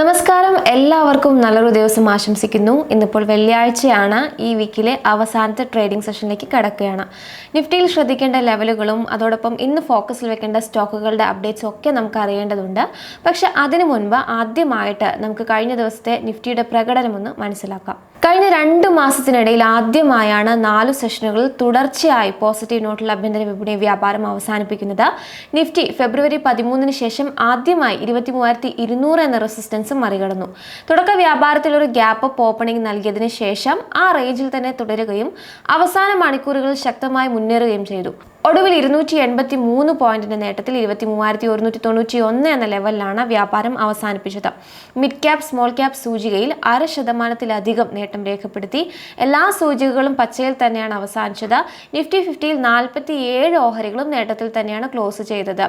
നമസ്കാരം. എല്ലാവർക്കും നല്ലൊരു ദിവസം ആശംസിക്കുന്നു. ഇന്നിപ്പോൾ വെള്ളിയാഴ്ചയാണ്. ഈ വീക്കിലെ അവസാനത്തെ ട്രേഡിംഗ് സെഷനിലേക്ക് കടക്കുകയാണ്. നിഫ്റ്റിയിൽ ശ്രദ്ധിക്കേണ്ട ലെവലുകളും അതോടൊപ്പം ഇന്ന് ഫോക്കസിൽ വെക്കേണ്ട സ്റ്റോക്കുകളുടെ അപ്ഡേറ്റ്സും ഒക്കെ നമുക്ക് അറിയേണ്ടതുണ്ട്. പക്ഷെ അതിനു മുൻപ് ആദ്യമായിട്ട് നമുക്ക് കഴിഞ്ഞ ദിവസത്തെ നിഫ്റ്റിയുടെ പ്രകടനമൊന്ന് മനസ്സിലാക്കാം. കഴിഞ്ഞ രണ്ട് മാസത്തിനിടയിൽ ആദ്യമായാണ് നാല് സെഷനുകളിൽ തുടർച്ചയായി പോസിറ്റീവ് നോട്ടിൽ ആഭ്യന്തര വിപണി വ്യാപാരം അവസാനിപ്പിക്കുന്നത്. നിഫ്റ്റി ഫെബ്രുവരി പതിമൂന്നിന് ശേഷം ആദ്യമായി ഇരുപത്തി മൂവായിരത്തി ഇരുന്നൂറ് എന്ന റെസിസ്റ്റൻസ് മറികടന്നു. തുടക്ക വ്യാപാരത്തിൽ ഒരു ഗ്യാപ്പ് അപ്പ് ഓപ്പണിംഗ് നൽകിയതിനു ശേഷം ആ റേഞ്ചിൽ തന്നെ തുടരുകയും അവസാന മണിക്കൂറുകളിൽ ശക്തമായി മുന്നേറുകയും ചെയ്തു. ഒടുവിൽ ഇരുന്നൂറ്റി എൺപത്തി മൂന്ന് പോയിന്റിന്റെ നേട്ടത്തിൽ ഇരുപത്തി മൂവായിരത്തി ഒരുന്നൂറ്റി തൊണ്ണൂറ്റി ഒന്ന് എന്ന ലെവലിലാണ് വ്യാപാരം അവസാനിപ്പിച്ചത്. മിഡ് ക്യാപ് സ്മോൾ ക്യാപ് സൂചികയിൽ അര ശതമാനത്തിലധികം നേട്ടം രേഖപ്പെടുത്തി. എല്ലാ സൂചികകളും പച്ചയിൽ തന്നെയാണ് അവസാനിച്ചത്. നിഫ്റ്റി ഫിഫ്റ്റിയിൽ നാൽപ്പത്തി ഏഴ് ഓഹരികളും നേട്ടത്തിൽ തന്നെയാണ് ക്ലോസ് ചെയ്തത്.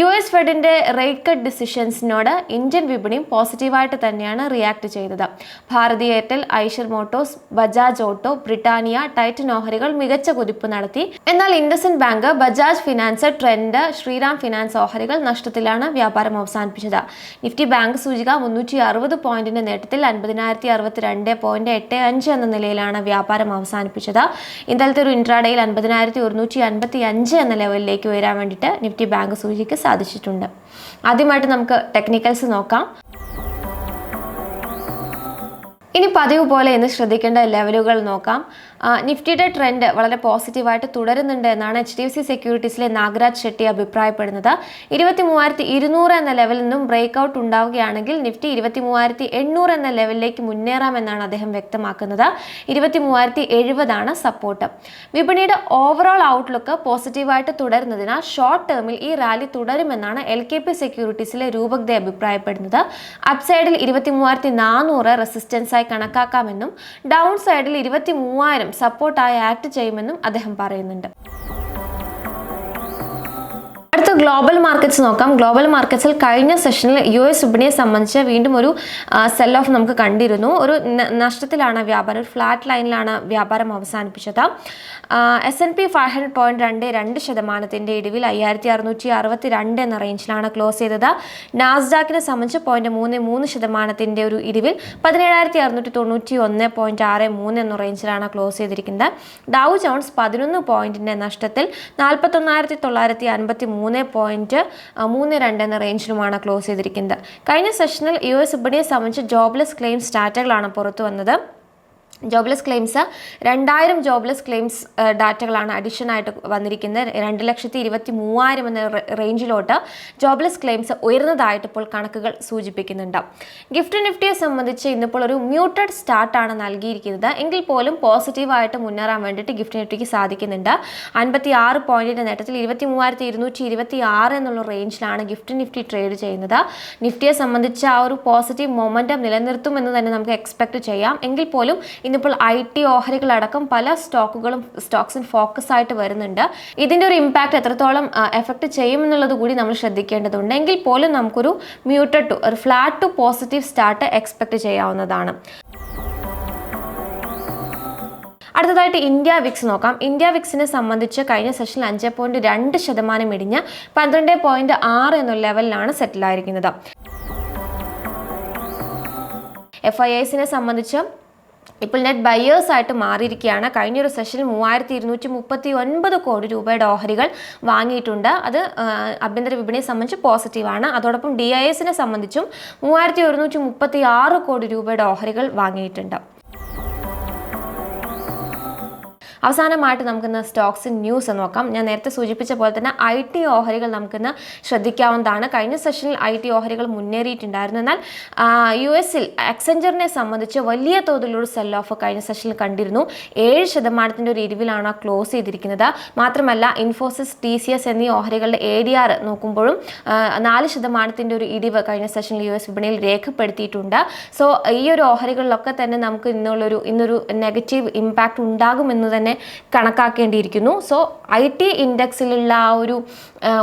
യു എസ് ഫെഡിന്റെ റേറ്റ് കട്ട് ഡിസിഷൻസിനോട് ഇന്ത്യൻ വിപണിയും പോസിറ്റീവായിട്ട് തന്നെയാണ് റിയാക്ട് ചെയ്തത്. Bharti Airtel Eicher motors Bajaj auto Britannia Titan ഓഹരികൾ മികച്ച കുതിപ്പ് നടത്തി. എന്നാൽ IndusInd bank Bajaj finance Trent Shriram finance ഓഹരികൾ നഷ്ടത്തിലാണ് വ്യാപാരം അവസാനിപ്പിച്ചത്. നിഫ്റ്റി ബാങ്ക് സൂചിക മുന്നൂറ്റി അറുപത് പോയിന്റിന്റെ നേട്ടത്തിൽ അൻപതിനായിരത്തി അറുപത്തിരണ്ട് പോയിന്റ് എട്ട് അഞ്ച് എന്ന നിലയിലാണ് വ്യാപാരം അവസാനിപ്പിച്ചത്. ഇന്നലത്തെ ഒരു ഇൻട്രാഡയിൽ അൻപതിനായിരത്തി ഒരുന്നൂറ്റി അൻപത്തി അഞ്ച് എന്ന ലെവലിലേക്ക് ഉയരാൻ വേണ്ടിയിട്ട് നിഫ്റ്റി ബാങ്ക് സൂചിക്ക് സാധിച്ചിട്ടുണ്ട്. ആദ്യമായിട്ട് നമുക്ക് ടെക്നിക്കൽസ് നോക്കാം. ഇനി പതിവ് പോലെ ഇന്ന് ശ്രദ്ധിക്കേണ്ട ലെവലുകൾ നോക്കാം. നിഫ്റ്റിയുടെ ട്രെൻഡ് വളരെ പോസിറ്റീവായിട്ട് തുടരുന്നുണ്ട് എന്നാണ് എച്ച് ഡി എഫ് സി സെക്യൂരിറ്റീസിലെ നാഗരാജ് ഷെട്ടി അഭിപ്രായപ്പെടുന്നത്. ഇരുപത്തി മൂവായിരത്തി ഇരുന്നൂറ് എന്ന ലെവലിൽ നിന്നും ബ്രേക്ക് ഔട്ട് ഉണ്ടാവുകയാണെങ്കിൽ നിഫ്റ്റി ഇരുപത്തി മൂവായിരത്തി എണ്ണൂറ് എന്ന ലെവലിലേക്ക് മുന്നേറാമെന്നാണ് അദ്ദേഹം വ്യക്തമാക്കുന്നത്. ഇരുപത്തി മൂവായിരത്തി എഴുപതാണ് സപ്പോർട്ട് വിപണിയുടെ ഓവറോൾ ഔട്ട്ലുക്ക് പോസിറ്റീവായിട്ട് തുടരുന്നതിനാൽ ഷോർട്ട് ടേമിൽ ഈ റാലി തുടരുമെന്നാണ് എൽ കെ പി സെക്യൂരിറ്റീസിലെ രൂപക് ദേ അഭിപ്രായപ്പെടുന്നത്. അപ്സൈഡിൽ ഇരുപത്തി മൂവായിരത്തി നാനൂറ് റെസിസ്റ്റൻസായി കണക്കാക്കാമെന്നും ഡൗൺ സൈഡിൽ ഇരുപത്തി മൂവായിരം സപ്പോർട്ടായി ആക്ട് ചെയ്യുമെന്നും അദ്ദേഹം പറയുന്നുണ്ട്. ഗ്ലോബൽ മാർക്കറ്റ്സ് നോക്കാം. ഗ്ലോബൽ മാർക്കറ്റ്സിൽ കഴിഞ്ഞ സെഷനിൽ യു എസ് വിപണിയെ സംബന്ധിച്ച് വീണ്ടും ഒരു സെൽ ഓഫ് നമുക്ക് കണ്ടിരുന്നു. ഒരു നഷ്ടത്തിലാണ് വ്യാപാരം. ഒരു ഫ്ലാറ്റ് ലൈനിലാണ് വ്യാപാരം അവസാനിപ്പിച്ചത്. S N P five hundred point രണ്ട് രണ്ട് ശതമാനത്തിന്റെ ഇടിവിൽ അയ്യായിരത്തി അറുന്നൂറ്റി അറുപത്തി രണ്ട് എന്ന റേഞ്ചിലാണ് ക്ലോസ് ചെയ്തത്. നാസ്ഡാക്കിനെ സംബന്ധിച്ച് പോയിന്റ് മൂന്ന് മൂന്ന് ശതമാനത്തിന്റെ ഒരു ഇടിവിൽ പതിനേഴായിരത്തി അറുന്നൂറ്റി തൊണ്ണൂറ്റി ഒന്ന് പോയിന്റ് ആറ് മൂന്ന് എന്ന റേഞ്ചിലാണ് ക്ലോസ് ചെയ്തിരിക്കുന്നത്. ഡൗ ജോൺസ് പതിനൊന്ന് പോയിന്റിന്റെ നഷ്ടത്തിൽ നാൽപ്പത്തൊന്നായിരത്തി തൊള്ളായിരത്തി അൻപത്തി മൂന്ന് പോയിന്റ് മൂന്ന് രണ്ട് എന്ന റേഞ്ചിലുമാണ് ക്ലോസ് ചെയ്തിരിക്കുന്നത്. കഴിഞ്ഞ സെഷനിൽ യു എസ് വിപണിയെ സംബന്ധിച്ച് ജോബ്ലെസ് ക്ലെയിംസ് ഡാറ്റകളാണ് പുറത്തു വന്നത്. ജോബ്ലെസ് ക്ലെയിംസ് രണ്ടായിരം ജോബ്ലെസ് ക്ലെയിംസ് ഡാറ്റകളാണ് അഡീഷൻ ആയിട്ട് വന്നിരിക്കുന്നത്. രണ്ട് ലക്ഷത്തി ഇരുപത്തി മൂവായിരം എന്ന റേഞ്ചിലോട്ട് ജോബ്ലെസ് ക്ലെയിംസ് ഉയർന്നതായിട്ട് ഇപ്പോൾ കണക്കുകൾ സൂചിപ്പിക്കുന്നുണ്ട്. ഗിഫ്റ്റ് നിഫ്റ്റിയെ സംബന്ധിച്ച് ഇന്നിപ്പോൾ ഒരു മ്യൂട്ടഡ് സ്റ്റാർട്ടാണ് നൽകിയിരിക്കുന്നത്. എങ്കിൽ പോലും പോസിറ്റീവായിട്ട് മുന്നേറാൻ വേണ്ടിയിട്ട് ഗിഫ്റ്റ് നിഫ്റ്റിക്ക് സാധിക്കുന്നുണ്ട്. അൻപത്തി ആറ് പോയിന്റിന്റെ നേട്ടത്തിൽ ഇരുപത്തി മൂവായിരത്തി ഇരുന്നൂറ്റി ഇരുപത്തി ആറ് എന്നുള്ള റേഞ്ചിലാണ് ഗിഫ്റ്റ് നിഫ്റ്റി ട്രേഡ് ചെയ്യുന്നത്. നിഫ്റ്റിയെ സംബന്ധിച്ച് ആ ഒരു പോസിറ്റീവ് മൊമെന്റം നിലനിർത്തുമെന്ന് തന്നെ നമുക്ക് എക്സ്പെക്ട് ചെയ്യാം. എങ്കിൽ പോലും ഇന്നിപ്പോൾ ഐ ടി ഓഹരികളടക്കം പല സ്റ്റോക്കുകളും സ്റ്റോക്സും ഫോക്കസ് ആയിട്ട് വരുന്നുണ്ട്. ഇതിന്റെ ഒരു ഇമ്പാക്റ്റ് എത്രത്തോളം എഫക്റ്റ് ചെയ്യുമെന്നുള്ളത് കൂടി നമ്മൾ ശ്രദ്ധിക്കേണ്ടതുണ്ട്. എങ്കിൽ പോലും നമുക്കൊരു മ്യൂട്ടഡ് ടു ഒരു flat to positive start expect ചെയ്യാവുന്നതാണ്. അടുത്തതായിട്ട് ഇന്ത്യ വിക്സ് നോക്കാം. ഇന്ത്യ വിക്സിനെ സംബന്ധിച്ച് കഴിഞ്ഞ സെഷനിൽ അഞ്ച് പോയിന്റ് രണ്ട് ശതമാനം ഇടിഞ്ഞ് പന്ത്രണ്ട് പോയിന്റ് ആറ് എന്ന ലെവലിലാണ് സെറ്റിലായിരിക്കുന്നത് എഫ് ഐ എസിനെ സംബന്ധിച്ച് ഇപ്പോൾ നെറ്റ് ബയേഴ്സ് ആയിട്ട് മാറിയിരിക്കുകയാണ്. കഴിഞ്ഞ ഒരു സെഷനിൽ മൂവായിരത്തി ഇരുന്നൂറ്റി മുപ്പത്തി ഒൻപത് കോടി രൂപയുടെ ഓഹരികൾ വാങ്ങിയിട്ടുണ്ട്. അത് ആഭ്യന്തര വിപണിയെ സംബന്ധിച്ച് പോസിറ്റീവാണ് അതോടൊപ്പം ഡി ഐ എസിനെ സംബന്ധിച്ചും മൂവായിരത്തി ഒരുന്നൂറ്റി മുപ്പത്തി ആറ് കോടി രൂപയുടെ ഓഹരികൾ വാങ്ങിയിട്ടുണ്ട്. അവസാനമായിട്ട് നമുക്കിന്ന് സ്റ്റോക്സ് ന്യൂസ് നോക്കാം. ഞാൻ നേരത്തെ സൂചിപ്പിച്ച പോലെ തന്നെ ഐ ടി ഓഹരികൾ നമുക്കിന്ന് ശ്രദ്ധിക്കാവുന്നതാണ്. കഴിഞ്ഞ സെഷനിൽ ഐ ടി ഓഹരികൾ മുന്നേറിയിട്ടുണ്ടായിരുന്നു. എന്നാൽ യു എസിൽ അക്സെഞ്ചറിനെ സംബന്ധിച്ച് വലിയ തോതിലൊരു സെൽ ഓഫ് കഴിഞ്ഞ സെഷനിൽ കണ്ടിരുന്നു. ഏഴ് ശതമാനത്തിന്റെ ഒരു ഇടിവിലാണ് ക്ലോസ് ചെയ്തിരിക്കുന്നത്. മാത്രമല്ല ഇൻഫോസിസ് ടി സി എസ് എന്നീ ഓഹരികളുടെ എ ഡി ആർ നോക്കുമ്പോഴും നാല് ശതമാനത്തിന്റെ ഒരു ഇടിവ് കഴിഞ്ഞ സെഷനിൽ യു എസ് വിപണിയിൽ രേഖപ്പെടുത്തിയിട്ടുണ്ട്. സോ ഈ ഒരു ഓഹരികളിലൊക്കെ തന്നെ നമുക്ക് ഇന്നുള്ളൊരു ഇന്നൊരു നെഗറ്റീവ് ഇമ്പാക്റ്റ് ഉണ്ടാകുമെന്ന് തന്നെ കണക്കാക്കേണ്ടിയിരിക്കുന്നു. സോ ഐ ടി ഇൻഡെക്സിലുള്ള ആ ഒരു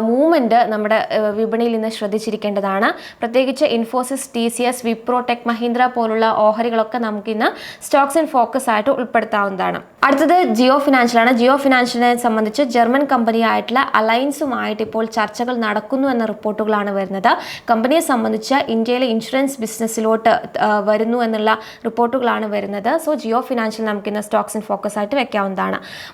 മൂവ്മെന്റ് നമ്മുടെ വിപണിയിൽ നിന്ന് ശ്രദ്ധിച്ചിരിക്കേണ്ടതാണ്. പ്രത്യേകിച്ച് Infosys T C S Wipro tech Mahindra പോലുള്ള ഓഹരികളൊക്കെ നമുക്കിന്ന് സ്റ്റോക്സ് ഇൻ ഫോക്കസ് ആയിട്ട് ഉൾപ്പെടുത്താവുന്നതാണ്. അടുത്തത് ജിയോ ഫിനാൻഷ്യലാണ് ജിയോ ഫിനാൻഷ്യലിനെ സംബന്ധിച്ച് ജർമ്മൻ കമ്പനിയായിട്ടുള്ള അലയൻസുമായിട്ട് ഇപ്പോൾ ചർച്ചകൾ നടക്കുന്നു എന്ന റിപ്പോർട്ടുകളാണ് വരുന്നത്. കമ്പനിയെ സംബന്ധിച്ച് ഇന്ത്യയിലെ ഇൻഷുറൻസ് ബിസിനസ്സിലോട്ട് വരുന്നു എന്നുള്ള റിപ്പോർട്ടുകളാണ് വരുന്നത്. സോ ജിയോ ഫിനാൻഷ്യൽ നമുക്കിന്ന് സ്റ്റോക്സ് ഇൻ ഫോക്കസ് ആയിട്ട് വെക്കാവുന്നതാണ്.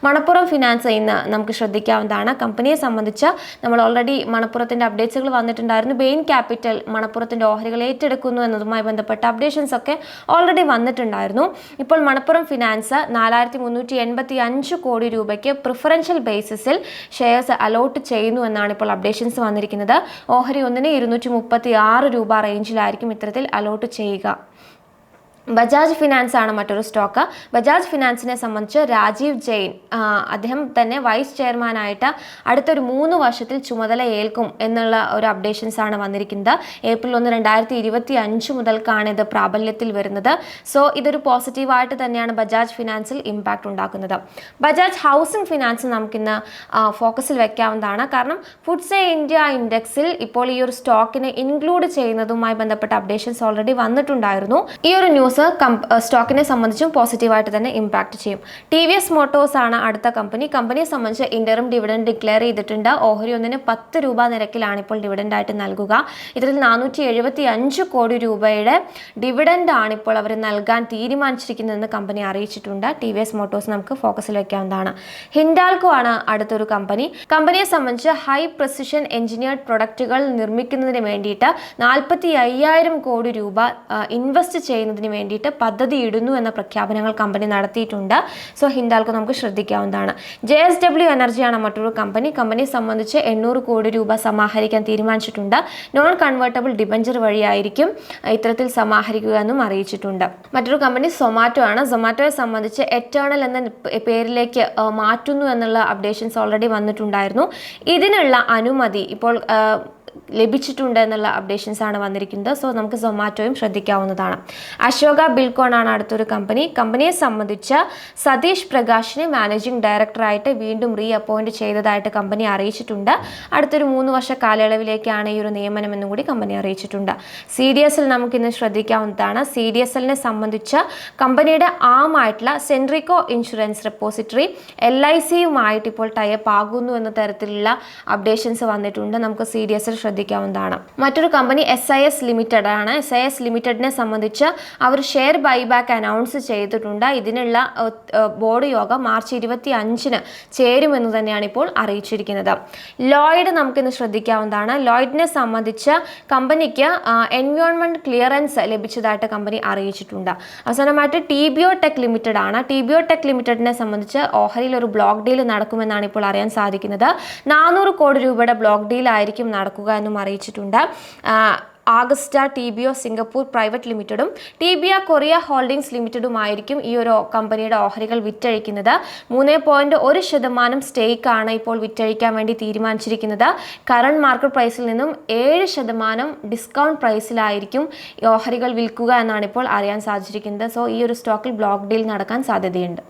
മണപ്പുറം ഫിനാൻസ് ഇന്ന് നമുക്ക് ശ്രദ്ധിക്കാവുന്നതാണ്. കമ്പനിയെ സംബന്ധിച്ച് നമ്മൾ ഓൾറെഡി മണപ്പുറത്തിന്റെ അപ്ഡേറ്റ്സുകൾ വന്നിട്ടുണ്ടായിരുന്നു. ബെയിൻ ക്യാപിറ്റൽ മണപ്പുറത്തിന്റെ ഓഹരികൾ ഏറ്റെടുക്കുന്നു എന്നതുമായി ബന്ധപ്പെട്ട അപ്ഡേഷൻസ് ഒക്കെ ഓൾറെഡി വന്നിട്ടുണ്ടായിരുന്നു. ഇപ്പോൾ മണപ്പുറം ഫിനാൻസ് നാലായിരത്തി മുന്നൂറ്റി എൺപത്തി അഞ്ച് കോടി രൂപയ്ക്ക് പ്രിഫറൻഷ്യൽ ബേസിസിൽ ഷെയർസ് അലോട്ട് ചെയ്യുന്നു എന്നാണ് ഇപ്പോൾ അപ്ഡേഷൻസ് വന്നിരിക്കുന്നത്. ഓഹരി ഒന്നിന് ഇരുന്നൂറ്റി മുപ്പത്തി ആറ് രൂപ റേഞ്ചിലായിരിക്കും ഇത്തരത്തിൽ അലോട്ട് ചെയ്യുക. ബജാജ് ഫിനാൻസ് ആണ് മറ്റൊരു സ്റ്റോക്ക്. ബജാജ് ഫിനാൻസിനെ സംബന്ധിച്ച് രാജീവ് ജെയിൻ അദ്ദേഹം തന്നെ വൈസ് ചെയർമാനായിട്ട് അടുത്തൊരു മൂന്ന് വർഷത്തിൽ ചുമതല ഏൽക്കും എന്നുള്ള ഒരു അപ്ഡേഷൻസ് ആണ് വന്നിരിക്കുന്നത്. ഏപ്രിൽ ഒന്ന് രണ്ടായിരത്തി ഇരുപത്തി അഞ്ച് മുതൽക്കാണ് ഇത് പ്രാബല്യത്തിൽ വരുന്നത്. സോ ഇതൊരു പോസിറ്റീവായിട്ട് തന്നെയാണ് ബജാജ് ഫിനാൻസിൽ ഇമ്പാക്റ്റ് ഉണ്ടാക്കുന്നത്. ബജാജ് ഹൗസിംഗ് ഫിനാൻസ് നമുക്കിന്ന് ഫോക്കസിൽ വെക്കാവുന്നതാണ്. കാരണം ഫുഡ്സെ ഇന്ത്യ ഇൻഡെക്സിൽ ഇപ്പോൾ ഈ ഒരു സ്റ്റോക്കിനെ ഇൻക്ലൂഡ് ചെയ്യുന്നതുമായി ബന്ധപ്പെട്ട അപ്ഡേഷൻസ് ഓൾറെഡി വന്നിട്ടുണ്ടായിരുന്നു. ഈ ഒരു ന്യൂസ് സ്റ്റോക്കിനെ സംബന്ധിച്ചും പോസിറ്റീവായിട്ട് തന്നെ ഇമ്പാക്ട് ചെയ്യും. ടി വി എസ് മോട്ടോഴ്സ് ആണ് അടുത്ത കമ്പനി കമ്പനിയെ സംബന്ധിച്ച് ഇന്ററും ഡിവിഡൻഡ് ഡിക്ലെയർ ചെയ്തിട്ടുണ്ട്. ഓഹരി ഒന്നിന് പത്ത് രൂപ നിരക്കിലാണ് ഇപ്പോൾ ഡിവിഡൻഡ് ആയിട്ട് നൽകുക. ഇതിൽ നാനൂറ്റി എഴുപത്തി അഞ്ച് കോടി രൂപയുടെ ഡിവിഡൻഡ് ആണ് ഇപ്പോൾ അവർ നൽകാൻ തീരുമാനിച്ചിരിക്കുന്നതെന്ന് കമ്പനി അറിയിച്ചിട്ടുണ്ട്. ടി വി എസ് മോട്ടോഴ്സ് നമുക്ക് ഫോക്കസിൽ വെക്കാവുന്നതാണ്. ഹിൻഡാൽക്കോ ആണ് അടുത്തൊരു കമ്പനി കമ്പനിയെ സംബന്ധിച്ച് ഹൈ പ്രസിഷൻ എഞ്ചിനീയർഡ് പ്രൊഡക്റ്റുകൾ നിർമ്മിക്കുന്നതിന് വേണ്ടിയിട്ട് നാൽപ്പത്തി അയ്യായിരം കോടി രൂപ ഇൻവെസ്റ്റ് ചെയ്യുന്നതിന് വേണ്ടിയിട്ട് പദ്ധതി ഇടുന്നു എന്ന പ്രഖ്യാപനങ്ങൾ കമ്പനി നടത്തിയിട്ടുണ്ട്. സോ ഹിൻഡാൽക്കോ നമുക്ക് ശ്രദ്ധിക്കാവുന്നതാണ്. ജെ എസ് ഡബ്ല്യു എനർജിയാണ് മറ്റൊരു കമ്പനി കമ്പനിയെ സംബന്ധിച്ച് എണ്ണൂറ് കോടി രൂപ സമാഹരിക്കാൻ തീരുമാനിച്ചിട്ടുണ്ട്. നോൺ കൺവേർട്ടബിൾ ഡിബഞ്ചർ വഴിയായിരിക്കും ഇത്തരത്തിൽ സമാഹരിക്കുക എന്നും അറിയിച്ചിട്ടുണ്ട്. മറ്റൊരു കമ്പനി സൊമാറ്റോ ആണ്. സൊമാറ്റോയെ സംബന്ധിച്ച് എറ്റേണൽ എന്ന പേരിലേക്ക് മാറ്റുന്നു എന്നുള്ള അപ്ഡേഷൻസ് ഓൾറെഡി വന്നിട്ടുണ്ടായിരുന്നു. ഇതിനുള്ള അനുമതി ഇപ്പോൾ ലഭിച്ചിട്ടുണ്ട് എന്നുള്ള അപ്ഡേഷൻസ് ആണ് വന്നിരിക്കുന്നത്. സോ നമുക്ക് സൊമാറ്റോയും ശ്രദ്ധിക്കാവുന്നതാണ്. അശോക ബിൽകോൺ ആണ് അടുത്തൊരു കമ്പനി കമ്പനിയെ സംബന്ധിച്ച് സതീഷ് പ്രകാശിനെ മാനേജിംഗ് ഡയറക്ടറായിട്ട് വീണ്ടും റീ അപ്പോയിന്റ് ചെയ്തതായിട്ട് കമ്പനി അറിയിച്ചിട്ടുണ്ട്. അടുത്തൊരു മൂന്ന് വർഷ കാലയളവിലേക്കാണ് ഈ ഒരു നിയമനം എന്നും കൂടി കമ്പനി അറിയിച്ചിട്ടുണ്ട്. സി ഡി എസിൽ നമുക്കിന്ന് ശ്രദ്ധിക്കാവുന്നതാണ്. സി ഡി എസ് എല്ലിനെ സംബന്ധിച്ച് കമ്പനിയുടെ ആമായിട്ടുള്ള സെൻട്രിക്കോ ഇൻഷുറൻസ് റെപ്പോസിറ്ററി എൽ ഐ സിയുമായിട്ട് ഇപ്പോൾ ടൈപ്പ് ആകുന്നു എന്ന തരത്തിലുള്ള അപ്ഡേഷൻസ് വന്നിട്ടുണ്ട്. നമുക്ക് സി ഡി എസിൽ ശ്രദ്ധിക്കാവുന്നതാണ്. മറ്റൊരു company S I S limited ആണ്. എസ് ഐ എസ് ലിമിറ്റഡിനെ സംബന്ധിച്ച് അവർ ഷെയർ ബൈബാക്ക് അനൗൺസ് ചെയ്തിട്ടുണ്ട്. ഇതിനുള്ള ബോർഡ് യോഗം മാർച്ച് ഇരുപത്തി അഞ്ചിന് ചേരുമെന്ന് തന്നെയാണ് ഇപ്പോൾ അറിയിച്ചിരിക്കുന്നത്. ലോയിഡ് നമുക്കിന്ന് ശ്രദ്ധിക്കാവുന്നതാണ്. ലോയിഡിനെ സംബന്ധിച്ച് കമ്പനിക്ക് എൻവയോൺമെന്റ് ക്ലിയറൻസ് ലഭിച്ചതായിട്ട് കമ്പനി അറിയിച്ചിട്ടുണ്ട്. അവസാനമായിട്ട് ടി ടെക് ലിമിറ്റഡ് ആണ്. ടി ടെക് ലിമിറ്റഡിനെ സംബന്ധിച്ച് ഓഹരിയിൽ ഒരു ബ്ലോക്ക് ഡീൽ നടക്കുമെന്നാണ് ഇപ്പോൾ അറിയാൻ സാധിക്കുന്നത്. നാനൂറ് കോടി രൂപയുടെ ബ്ലോക്ക് ഡീൽ ആയിരിക്കും നടക്കുക എന്നും അറിയിച്ചിട്ടുണ്ട്. August T B O Singapore private ലിമിറ്റഡും T B O Korea holdings ലിമിറ്റഡുമായിരിക്കും ഈ ഒരു കമ്പനിയുടെ ഓഹരികൾ വിറ്റഴിക്കുന്നത്. മൂന്ന് പോയിന്റ് ഒരു ശതമാനം സ്റ്റേക്കാണ് ഇപ്പോൾ വിറ്റഴിക്കാൻ വേണ്ടി തീരുമാനിച്ചിരിക്കുന്നത്. കറണ്ട് മാർക്കറ്റ് പ്രൈസിൽ നിന്നും ഏഴ് ശതമാനം ഡിസ്കൗണ്ട് പ്രൈസിലായിരിക്കും ഈ ഓഹരികൾ വിൽക്കുക എന്നാണ് ഇപ്പോൾ അറിയാൻ സാധിച്ചിരിക്കുന്നത്. സോ ഈ ഒരു സ്റ്റോക്കിൽ ബ്ലോക്ക് ഡീൽ നടക്കാൻ സാധ്യതയുണ്ട്.